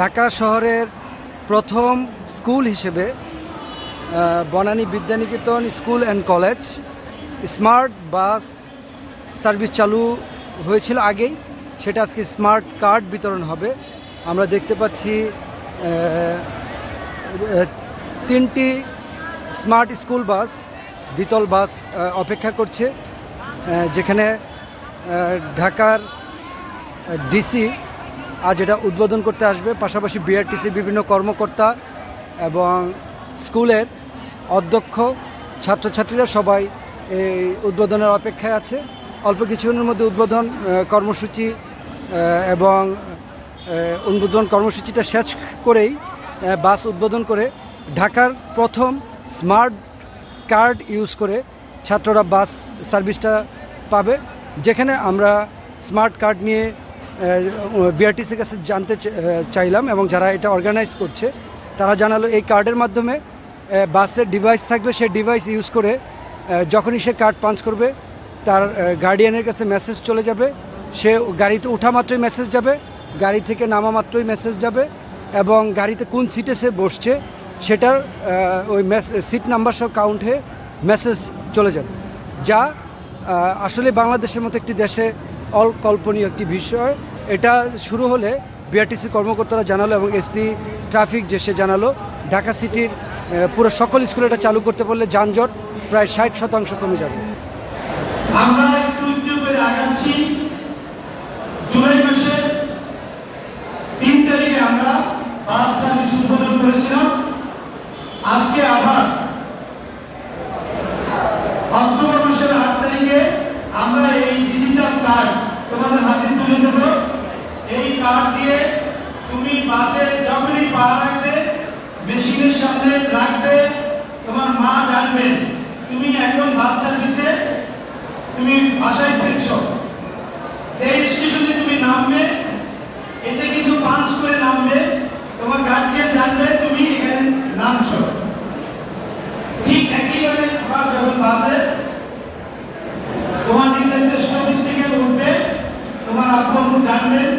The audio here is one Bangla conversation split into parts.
ঢাকা শহরের প্রথম স্কুল হিসেবে Banani Bidyaniketan school and college, smart bus service চালু হয়েছিল আগেই। সেটা আজকে স্মার্ট কার্ড বিতরণ হবে। আমরা দেখতে পাচ্ছি তিনটি স্মার্ট স্কুল বাস, দ্বিতল বাস অপেক্ষা করছে যেখানে ঢাকার ডিসি আজ এটা উদ্বোধন করতে আসবে। পাশাপাশি বিআরটিসির বিভিন্ন কর্মকর্তা এবং স্কুলের অধ্যক্ষ, ছাত্রছাত্রীরা সবাই এই উদ্বোধনের অপেক্ষায় আছে। অল্প কিছুক্ষণের মধ্যে উদ্বোধন কর্মসূচি এবং উদ্বোধন কর্মসূচিটা শেষ করেই বাস উদ্বোধন করে ঢাকার প্রথম স্মার্ট কার্ড ইউজ করে ছাত্ররা বাস সার্ভিসটা পাবে। যেখানে আমরা স্মার্ট কার্ড নিয়ে বিআরটিসির কাছে জানতে চাইলাম এবং যারা এটা অর্গানাইজ করছে, তারা জানালো এই কার্ডের মাধ্যমে বাসের ডিভাইস থাকবে, সেই ডিভাইস ইউজ করে যখনই সে কার্ড পাঞ্চ করবে, তার গার্ডিয়ানের কাছে মেসেজ চলে যাবে, সে গাড়িতে ওঠা মাত্রই মেসেজ যাবে, গাড়ি থেকে নামা মাত্রই মেসেজ যাবে এবং গাড়িতে কোন সিটে সে বসছে, সেটার ওই সিট নাম্বার সহ কাউন্ট হয়ে মেসেজ চলে যাবে, যা আসলে বাংলাদেশের মতো একটি দেশে অকল্পনীয় একটি বিষয়। এটা শুরু হলে বিআরটিসি কর্মকর্তারা জানালো এবং এসসি ট্রাফিক যে সে জানালো, ঢাকা সিটির পুরো সকল স্কুলে এটা চালু করতে পারলে যানজট প্রায় ষাট শতাংশ কমে যাবে। আমরা একটু একটু করে আগাচ্ছি। জুলাই মাসে তিন তারিখে আমরা বাস সার্ভিস উদ্বোধন করেছিলাম। আজকে আবার অক্টোবর মাসের আট তারিখে আমরা এই ডিজিটাল কার্ড তোমাদের হাতে তুলে দেব। এই কার্ড দিয়ে তুমি বাসে যখনই পা রাখবে, মেশিনের সামনে রাখবে, তোমার মা জানবে, তুমি এখন বাস সার্ভিসে তুমি বাসায় ফিরছ যে স্টেশনে তুমি নামবে এটা কিন্তু পাঞ্চ করে নামবে তোমার গার্জিয়ান জানবে তুমি এখানে নামছো ঠিক একইভাবে তোমার যখন বাসে তোমার নির্ধারিত স্টপেজ থেকে উঠবে আম্মু জানবেন,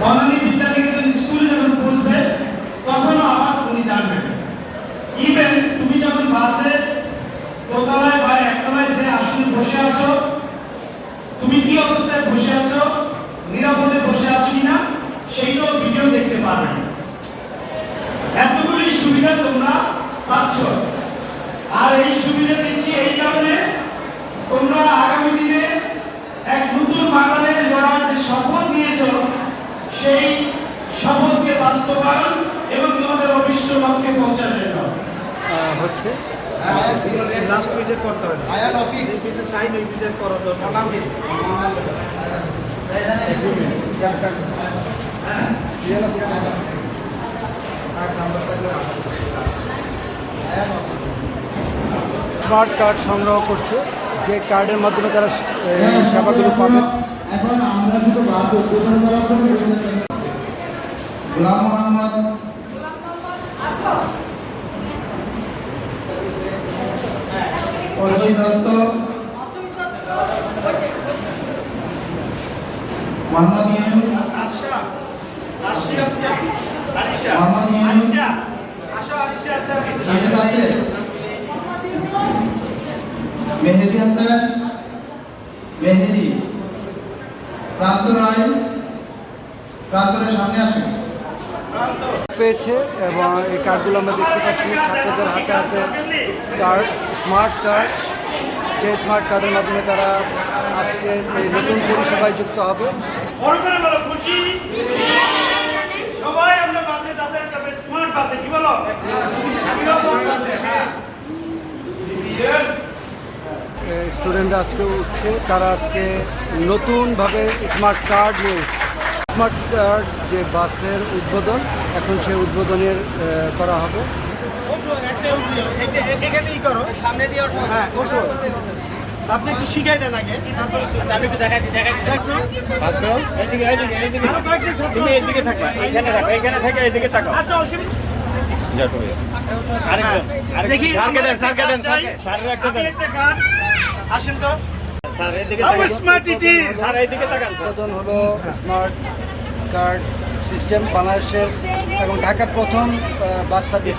বনানী বিদ্যানিকেতন স্কুলে যখন পৌঁছবে তখনও আবার উনি জানবেন। ইভেন তুমি যখন বাসে দোতলায় বা একতলায় যে আসলে বসে আছো, তুমি কি অবস্থায় বসে আছো? হচ্ছে। লাস্ট পেজের করতে হবে। আয়ান অফিস এই পেজে সাইন ওই পেজের করার দরকার নাম স্মার্ট কার্ড সংগ্রহ করছে যে কার্ডের মাধ্যমে তারা সেবাগুলো পাবে। এখন আমরা শুধু গোলাম মোহাম্মদ অর্জি দত্ত আছে আছে? মেহেদি হাসান মেহেদি। প্রান্ত রায় প্রান্তরের সামনে আসেন। পেয়েছে এবং এই কার্ডগুলো আমরা দেখতে পাচ্ছি। ছাত্রদের হাতে হাতে কার্ড স্মার্ট কার্ড যে স্মার্ট কার্ডের মাধ্যমে তারা আজকে এই নতুন পরিষেবায় যুক্ত হবে। বড় করে সবাই আমরা বাসে স্মার্ট বাসে কি বলো? স্টুডেন্টরা আজকে উঠছে। তারা আজকে নতুনভাবে স্মার্ট কার্ড নিয়ে উঠছে। স্মার্ট কার্ড যে বাসের উদ্বোধন এখন সে উদ্বোধনের করা হবে। ওঠো একটা উঠো এটা- এ- এখানেই করো সামনে দিয়ে ওঠো। হ্যাঁ ওঠো। আপনি একটু শিখাই দেন আগে। তারপরে চালু একটু দেখাই দিই দেখাই দিই। পাস করো। এইদিকে এইদিকে এইদিকে আরও কয়েকজন ছাত্র তুমি এইদিকে থাকবা এইখানে থাকো এইখানে থেকে এইদিকে তাকাও। আচ্ছা অসুবিধা আরেকজন আরেকজন দেখি। স্যারকে দেন স্যারকে দেন স্যারকে স্যারের একটা দেন। আসেন তো। হলো স্মার্ট কার্ড সিস্টেম বাংলাদেশের এবং ঢাকার প্রথম বাস সার্ভিস